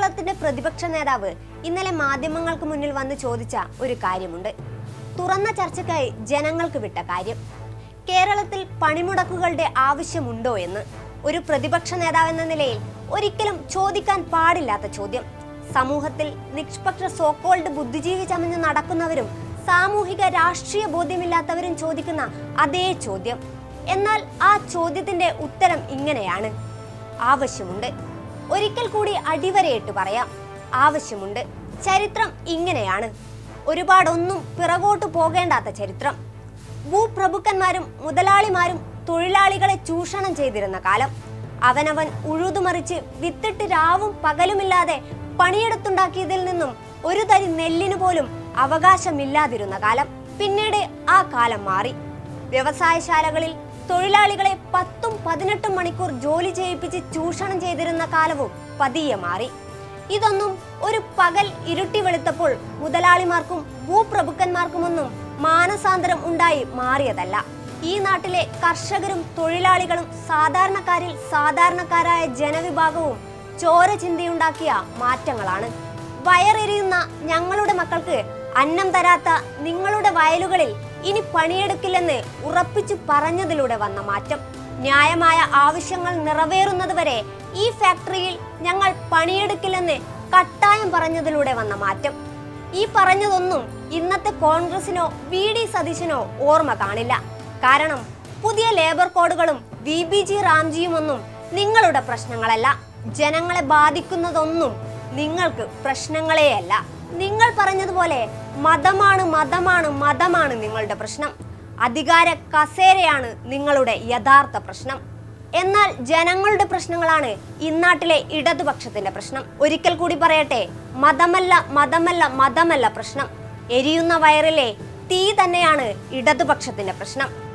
കേരളത്തിന്റെ പ്രതിപക്ഷ നേതാവ് ഇന്നലെ മാധ്യമങ്ങൾക്ക് മുന്നിൽ വന്ന് ചോദിച്ച ഒരു കാര്യമുണ്ട്. തുറന്ന ചർച്ചയ്ക്കായി ജനങ്ങൾക്ക് വിട്ട കാര്യം. കേരളത്തിൽ പണിമുടക്കുകളുടെ ആവശ്യമുണ്ടോ എന്ന്. ഒരു പ്രതിപക്ഷ നേതാവ് എന്ന നിലയിൽ ഒരിക്കലും ചോദിക്കാൻ പാടില്ലാത്ത ചോദ്യം. സമൂഹത്തിൽ നിഷ്പക്ഷ സോക്കോൾഡ് ബുദ്ധിജീവി ചമഞ്ഞ് നടക്കുന്നവരും സാമൂഹിക രാഷ്ട്രീയ ബോധ്യമില്ലാത്തവരും ചോദിക്കുന്ന അതേ ചോദ്യം. എന്നാൽ ആ ചോദ്യത്തിന്റെ ഉത്തരം ഇങ്ങനെയാണ്. ആവശ്യമുണ്ട്. ഒരിക്കൽ കൂടി അടിവരയിട്ട് പറയാം. ആവശ്യമുണ്ട്. ചരിത്രം ഇങ്ങനെയാണ്. ഒരുപാടൊന്നും പിറകോട്ട് പോകേണ്ടാത്ത ചരിത്രം. ഭൂപ്രഭുക്കന്മാരും മുതലാളിമാരും തൊഴിലാളികളെ ചൂഷണം ചെയ്തിരുന്ന കാലം. അവനവൻ ഉഴുതുമറിച്ച് വിത്തിട്ട് രാവും പകലുമില്ലാതെ പണിയെടുത്തുണ്ടാക്കിയതിൽ നിന്നും ഒരു തരി നെല്ലിനു പോലും അവകാശമില്ലാതിരുന്ന കാലം. പിന്നീട് ആ കാലം മാറി. വ്യവസായശാലകളിൽ തൊഴിലാളികളെ പത്തും പതിനെട്ടും മണിക്കൂർ ജോലി ചെയ്യിപ്പിച്ച് ചൂഷണം ചെയ്തിരുന്ന കാലവും പതിയെ മാറി. ഇതൊന്നും ഒരു പകൽ ഇരുട്ടി വെളുത്തപ്പോൾ മുതലാളിമാർക്കും ഭൂപ്രഭുക്കന്മാർക്കുമൊന്നും മാനസാന്തരം ഉണ്ടായി മാറിയതല്ല. ഈ നാട്ടിലെ കർഷകരും തൊഴിലാളികളും സാധാരണക്കാരിൽ സാധാരണക്കാരായ ജനവിഭാഗവും ചോര ചിന്തയുണ്ടാക്കിയ മാറ്റങ്ങളാണ്. വയറെരിയുന്ന ഞങ്ങളുടെ മക്കൾക്ക് അന്നം തരാത്ത നിങ്ങളുടെ വയലുകളിൽ ഇനി പണിയെടുക്കില്ലെന്ന് ഉറപ്പിച്ചു പറഞ്ഞതിലൂടെ വന്ന മാറ്റം. ന്യായമായ ആവശ്യങ്ങൾ നിറവേറുന്നതുവരെ ഈ ഫാക്ടറിയിൽ ഞങ്ങൾ പണിയെടുക്കില്ലെന്ന് കട്ടായം പറഞ്ഞതിലൂടെ വന്ന മാറ്റം. ഈ പറഞ്ഞതൊന്നും ഇന്നത്തെ കോൺഗ്രസിനോ വി ഡി സതീശനോ ഓർമ്മ കാണില്ല. കാരണം പുതിയ ലേബർ കോഡുകളും വി ബി ജി റാംജിയും ഒന്നും നിങ്ങളുടെ പ്രശ്നങ്ങളല്ല. ജനങ്ങളെ ബാധിക്കുന്നതൊന്നും നിങ്ങൾക്ക് പ്രശ്നങ്ങളെയല്ല. നിങ്ങൾ പറഞ്ഞതുപോലെ മതമാണ് മതമാണ് മതമാണ് നിങ്ങളുടെ പ്രശ്നം. അധികാര കസേരയാണ് നിങ്ങളുടെ യഥാർത്ഥ പ്രശ്നം. എന്നാൽ ജനങ്ങളുടെ പ്രശ്നങ്ങളാണ് ഇന്നാട്ടിലെ ഇടതുപക്ഷത്തിന്റെ പ്രശ്നം. ഒരിക്കൽ കൂടി പറയട്ടെ മതമല്ല മതമല്ല മതമല്ല പ്രശ്നം. എരിയുന്ന വയറിലെ തീ തന്നെയാണ് ഇടതുപക്ഷത്തിന്റെ പ്രശ്നം.